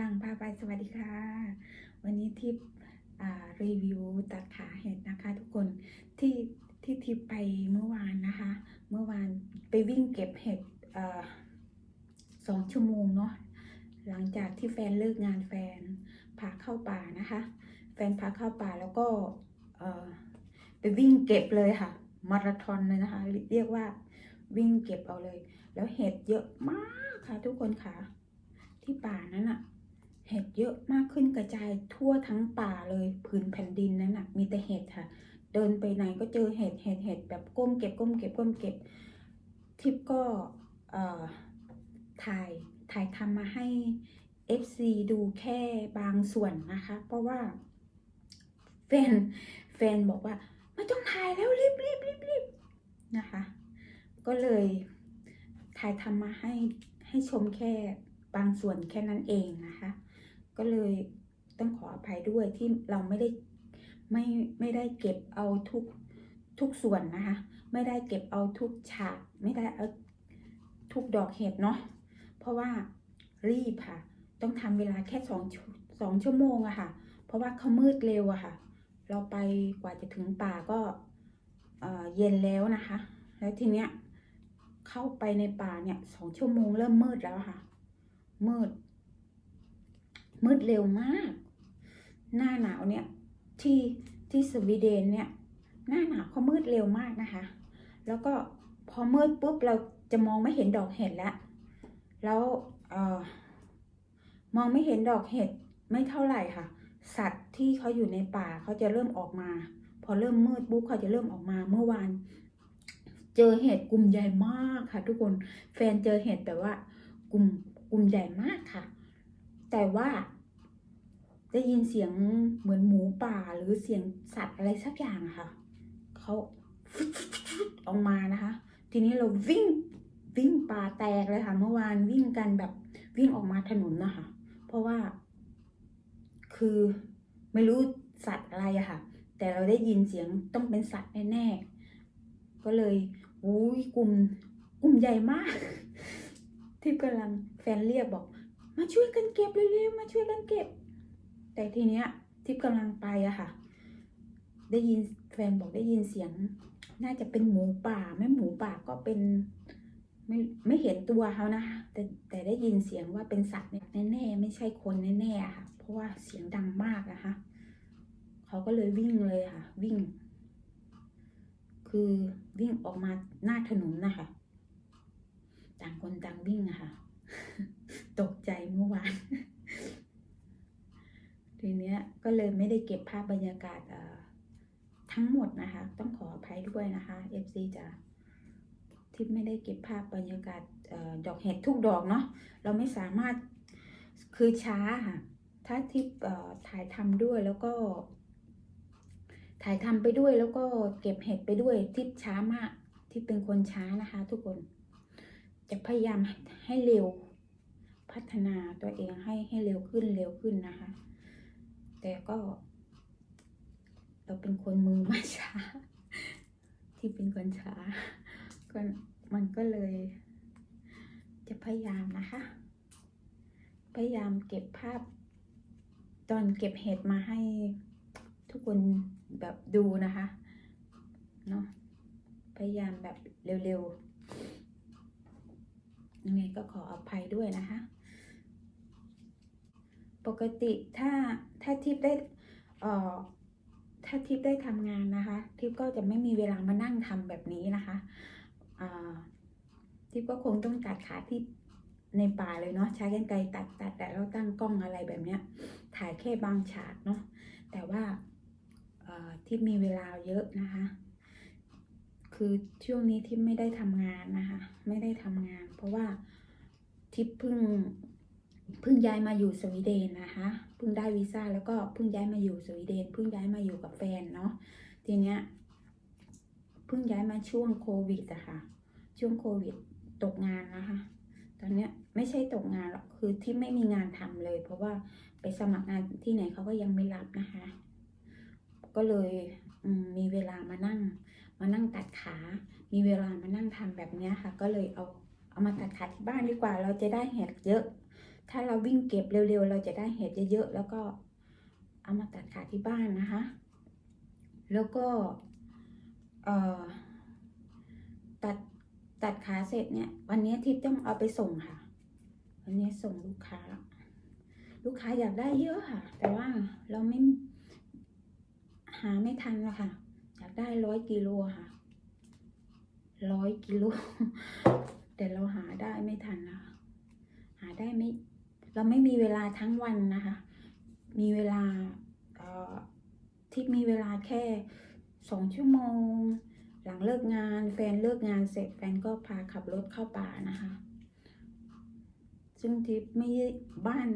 ลังพาไปสวัสดีค่ะ วันนี้ทิปอ่รีวิวตัดขาเห็ดนะคะทุกคนที่ที่ทิปไปเมื่อวานนะคะ เมื่อวานไปวิ่งเก็บเห็ดอสองชั่วโมงเนาะหลังจากที่แฟนเลิกงานแฟนพาเข้าป่านะคะ แฟนพาเข้าป่าแล้วก็ไปวิ่งเก็บเลยค่ะมาราธอนเลยนะคะ เรียกว่าวิ่งเก็บเอาเลย แล้วเห็ดเยอะมากค่ะทุกคนค่ะ ที่ป่านั้นอะ เห็ดเยอะมากขึ้นกระจายทั่วทั้งป่าเลยผืนแผ่นดินนั้นอะมีแต่เห็ดค่ะ เดินไปไหนก็เจอเห็ดเห็ดเห็ดแบบก้มเก็บก้มเก็บก้มเก็บทิปก็ถ่ายถ่ายทำมาให้ FC ดูแค่บางส่วนนะคะ เพราะว่าแฟนแฟนบอกว่าไม่ต้องถ่ายแล้วรีบรีบรีบรีบนะคะ ก็เลยถ่ายทำมาให้ให้ชมแค่บางส่วนแค่นั้นเองนะคะ ก็เลยต้องขออภัยด้วยที่เราไม่ได้ไม่ไม่ได้เก็บเอาทุกทุกส่วนนะคะ ไม่ได้เก็บเอาทุกฉากไม่ได้เอาทุกดอกเห็ดเนาะเพราะว่ารีบค่ะ ต้องทำเวลาแค่สองชั่วสองชั่วโมงอะค่ะ เพราะว่าเขามืดเร็วอะค่ะ เราไปกว่าจะถึงป่าก็เอ่อเย็นแล้วนะคะ แล้วทีเนี้ยเข้าไปในป่าเนี่ยสองชั่วโมงเริ่มมืดแล้วค่ะ มืด มืดเร็วมาก หน้าหนาวเนี่ยที่ที่สวีเดนเนี่ย หน้าหนาวเขามืดเร็วมากนะคะ แล้วก็พอมืดปุ๊บเราจะมองไม่เห็นดอกเห็ดแล้ว แล้วเออมองไม่เห็นดอกเห็ดไม่เท่าไหร่ค่ะ สัตว์ที่เขาอยู่ในป่าเขาจะเริ่มออกมา พอเริ่มมืดปุ๊บเขาจะเริ่มออกมาเมื่อวาน เจอเห็ดกลุ่มใหญ่มากค่ะ ทุกคนแฟนเจอเห็ดแบบว่ากลุ่มกลุ่มใหญ่มากค่ะ แต่ว่าได้ยินเสียงเหมือนหมูป่าหรือเสียงสัตว์อะไรสักอย่างค่ะ เขาออกมานะคะ ทีนี้เราวิ่งวิ่งป่าแตกเลยค่ะ เมื่อวานวิ่งกันแบบวิ่งออกมาถนนนะคะ เพราะว่า คือไม่รู้สัตว์อะไรอะค่ะ แต่เราได้ยินเสียงต้องเป็นสัตว์แน่ๆ ก็เลยอุ้ยกลุ่มกลุ่มใหญ่มาก ที่กำลังแฟนเรียกบอก มาช่วยกันเก็บเร็วๆมาช่วยกันเก็บ แต่ทีเนี้ยทิพย์กำลังไปอะค่ะ ได้ยินแฟนบอกได้ยินเสียง น่าจะเป็นหมูป่าไม่หมูป่าก็เป็นไม่ไม่เห็นตัวเขานะคะแต่แต่ได้ยินเสียงว่าเป็นสัตว์แน่ๆไม่ใช่คนแน่ๆค่ะ เพราะว่าเสียงดังมากนะคะเขาก็เลยวิ่งเลยค่ะ วิ่ง คือวิ่งออกมาหน้าถนนนะคะต่างคนต่างวิ่งอะค่ะ ตกใจเมื่อวาน ทีเนี้ยก็เลยไม่ได้เก็บภาพบรรยากาศทั้งหมดนะคะ ต้องขออภัยด้วยนะคะ FC จะที่ไม่ได้เก็บภาพบรรยากาศออดอกเห็ดทุกดอกเนาะเราไม่สามารถคือช้าค่ะ ถ้าที่ถ่ายทำด้วยแล้วก็ถ่ายทำไปด้วยแล้วก็เก็บเห็ดไปด้วยทิปช้ามากทิปเป็นคนช้านะคะ ทุกคน จะพยายามให้เร็ว พัฒนาตัวเองให้ให้เร็วขึ้นเร็วขึ้นนะคะ แต่ก็ เราเป็นคนมือมาช้า ที่เป็นคนช้าก็มันก็เลย จะพยายามนะคะ พยายามเก็บภาพ ตอนเก็บเห็ดมาให้ทุกคนแบบดูนะคะเนาะพยายามแบบเร็วๆยังไงก็ขออภัยด้วยนะคะ ปกติถ้าถ้าทิพได้เอ่อถ้าทิพได้ทำงานนะคะ ทิพก็จะไม่มีเวลามานั่งทำแบบนี้นะคะอ่าทิพก็คงต้องตัดขาที่ในป่าเลยเนาะใช้กันไกรตัดตัดแต่เราตั้งกล้องอะไรแบบเนี้ย ถ่ายแค่บางฉากเนาะแต่ว่าเอ่อทิพมีเวลาเยอะนะคะ คือช่วงนี้ทิพไม่ได้ทำงานนะคะ ไม่ได้ทำงาน เพราะว่าทิพเพิ่ง เพิ่งย้ายมาอยู่สวีเดนนะคะเพิ่งได้วีซ่าแล้วก็เพิ่งย้ายมาอยู่สวีเดนเพิ่งย้ายมาอยู่กับแฟนเนาะทีเนี้ยเพิ่งย้ายมาช่วงโควิดอะค่ะ ช่วงโควิดตกงานนะคะตอนเนี้ยไม่ใช่ตกงานหรอกคือที่ไม่มีงานทำเลย เพราะว่าไปสมัครงานที่ไหนเขาก็ยังไม่รับนะคะ ก็เลยมมีเวลามานั่ง มานั่งตัดขา มีเวลามานั่งทำแบบเนี้ยค่ะ ก็เลยเอาเอามาตัดขาที่บ้านดีกว่า เราจะได้เห็ดเยอะ ถ้าเราวิ่งเก็บเร็วๆ เราจะได้เห็ดเยอะๆ แล้วก็เอามาตัดขาที่บ้านนะคะ แล้วก็ตัดตัดขาเสร็จเนี่ย วันนี้ทิพย์ต้องเอาไปส่งค่ะ วันนี้ส่งลูกค้า ลูกค้าอยากได้เยอะค่ะ แต่ว่าเราไม่หาไม่ทันละค่ะ อยากได้ร้อยกิโลค่ะร้อยกิโลแต่เราหาได้ไม่ทันนะคะหาได้ไม่ เราไม่มีเวลาทั้งวันนะคะ มีเวลาที่มีเวลาแค่สองชั่วโมง หลังเลิกงาน แฟนเลิกงานเสร็จแฟนก็พาขับรถเข้าป่านะคะ ซึ่งทิพย์ไม่บ้าน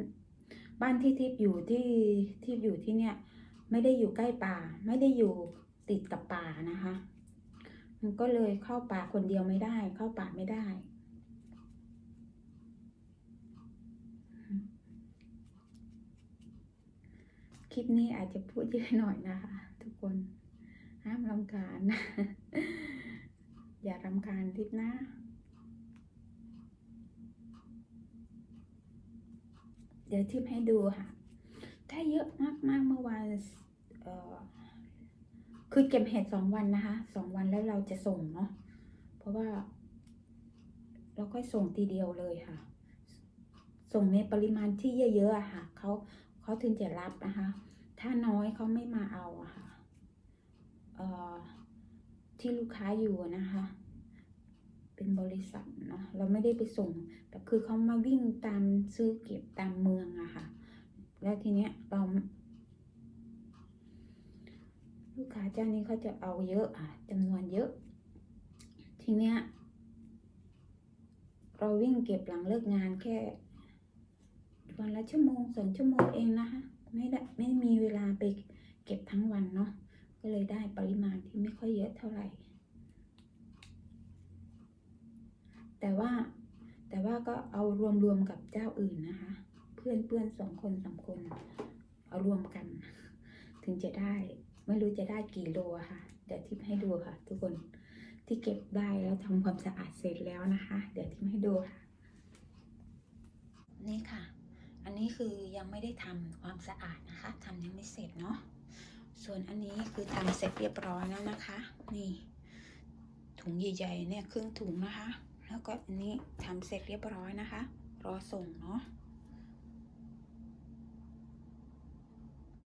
บ้านที่ทิพย์อยู่ที่ทิพย์อยู่ที่เนี่ยไม่ได้อยู่ใกล้ป่า ไม่ได้อยู่ติดกับป่านะคะ มันก็เลยเข้าป่าคนเดียวไม่ได้ เข้าป่าไม่ได้ ค ลิปนี้อาจจะพูดเยอะหน่อยนะคะ ทุกคนห้ามรำคาญอย่ารำคาญทิปนะเดี๋ยวทิปให้ดูค่ะได้เยอะมากมากๆเมื่อวานคือเก็บเห็ดสองวันนะคะ สองวันแล้วเราจะส่งเนาะ เพราะว่า เราก็ส่งทีเดียวเลยค่ะ ส่งในปริมาณที่เยอะๆอะค่ะ เขาเขาถึงจะรับนะคะ ถ้าน้อยเขาไม่มาเอาอะค่ะที่ลูกค้าอยู่นะคะ เป็นบริษัทเนาะเราไม่ได้ไปส่ง แต่คือเขามาวิ่งตามซื้อเก็บตามเมืองอะค่ะ แล้วทีเนี้ยเราลูกค้าเจ้านี้เขาจะเอาเยอะอะจำนวนเยอะ ทีเนี้ยเราวิ่งเก็บหลังเลิกงานแค่วันละชั่วโมงสองชั่วโมงเองนะคะ ไม่ได้ไม่มีเวลาไปเก็บทั้งวันเนาะก็เลยได้ปริมาณที่ไม่ค่อยเยอะเท่าไหร่ แต่ว่าแต่ว่าก็เอารวมๆกับเจ้าอื่นนะคะ เพื่อนเพื่อนสองคนสามคน เอารวมกัน ถึงจะได้ ไม่รู้จะได้กี่โลค่ะ เดี๋ยวทิปให้ดูค่ะ ทุกคนที่เก็บได้แล้วทำความสะอาดเสร็จแล้วนะคะ เดี๋ยวทิปให้ดูค่ะ นี่ค่ะ อันนี้คือยังไม่ได้ทำความสะอาดนะคะทำยังไม่เสร็จเนาะส่วนอันนี้คือทำเสร็จเรียบร้อยแล้วนะคะ นี่ ถุงใหญ่ๆเนี่ยครึ่งถุงนะคะ แล้วก็อันนี้ทำเสร็จเรียบร้อยนะคะ รอส่งเนาะ